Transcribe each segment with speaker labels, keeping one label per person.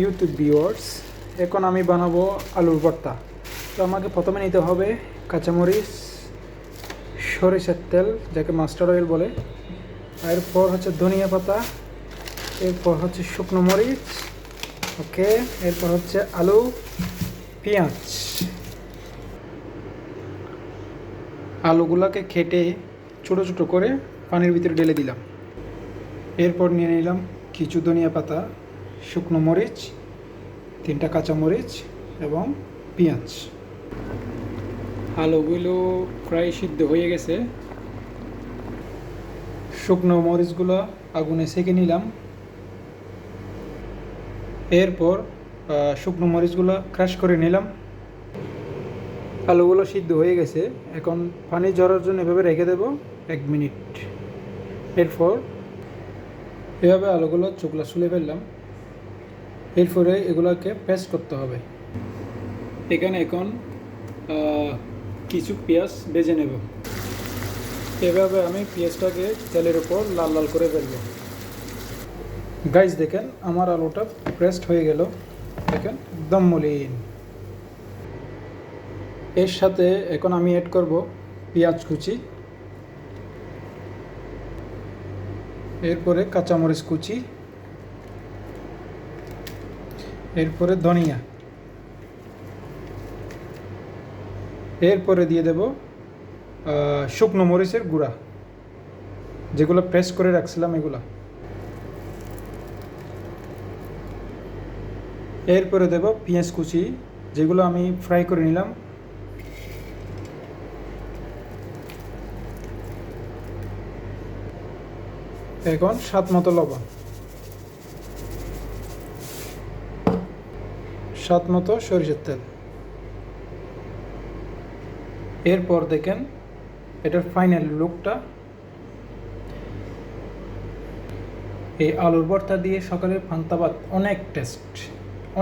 Speaker 1: YouTube viewers এখন আমি বানাবো আলুর ভর্তা। তো আমাকে প্রথমে নিতে হবে কাঁচামরিচ, সরিষার তেল, যাকে মাস্টার অয়েল বলে। এরপর হচ্ছে ধনিয়া পাতা, এরপর হচ্ছে শুকনো মরিচ ওকে এরপর হচ্ছে আলু, পেঁয়াজ। আলুগুলোকে কেটে ছোটো ছোটো করে পানির ভিতরে ঢেলে দিলাম। এরপর নিয়ে নিলাম কিছু ধনিয়া পাতা। শুকনো মরিচ, তিনটা কাঁচা মরিচ এবং পেঁয়াজ। আলুগুলো প্রায় সিদ্ধ হয়ে গেছে। শুকনো মরিচগুলো আগুনে সেকে নিলাম। এরপর শুকনো মরিচগুলো ক্রাশ করে নিলাম। আলুগুলো সিদ্ধ হয়ে গেছে। এখন পানি ঝরার জন্য এভাবে রেখে দেব এক মিনিট। এরপর, এভাবে আলুগুলো চোখলা শুলে ফেললাম। এরপরে এগুলোকে পেস্ট করতে হবে। এখানে এখন কিছু পেঁয়াজ বেজে নেব। এভাবে আমি পেঁয়াজটাকে তেলের উপর লাল লাল করে ফেলব গাইজ দেখেন আমার আলুটা প্রেসড হয়ে গেল। দেখেন একদম মলিন। এর সাথে এখন আমি অ্যাড করব পেঁয়াজ কুচি। এরপরে কাঁচামরিচ কুচি। এরপরে ধনিয়া। এরপরে দিয়ে দেব শুকনো মরিচের গুঁড়া। যেগুলো প্রেস করে রাখছিলাম এগুলা। এরপরে দেব পেঁয়াজ কুচি, যেগুলো আমি ফ্রাই করে নিলাম। এখন স্বাদ মতো লবণ। স্বাদ মতো সরিষার তেল। এরপর দেখেন এটার ফাইনাল লুকটা এই আলুর ভর্তা দিয়ে সকালের ভাত অনেক টেস্ট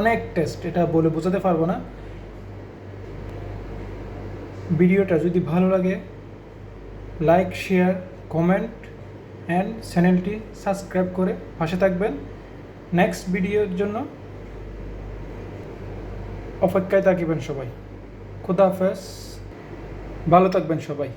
Speaker 1: অনেক টেস্ট এটা বলে বোঝাতে পারব না। ভিডিওটা যদি ভালো লাগে লাইক শেয়ার কমেন্ট অ্যান্ড চ্যানেলটি সাবস্ক্রাইব করে পাশে থাকবেন। নেক্সট ভিডিওর জন্য অপেক্ষায় থাকিবেন সবাই। খুদা হাফেজ। ভালো থাকবেন সবাই।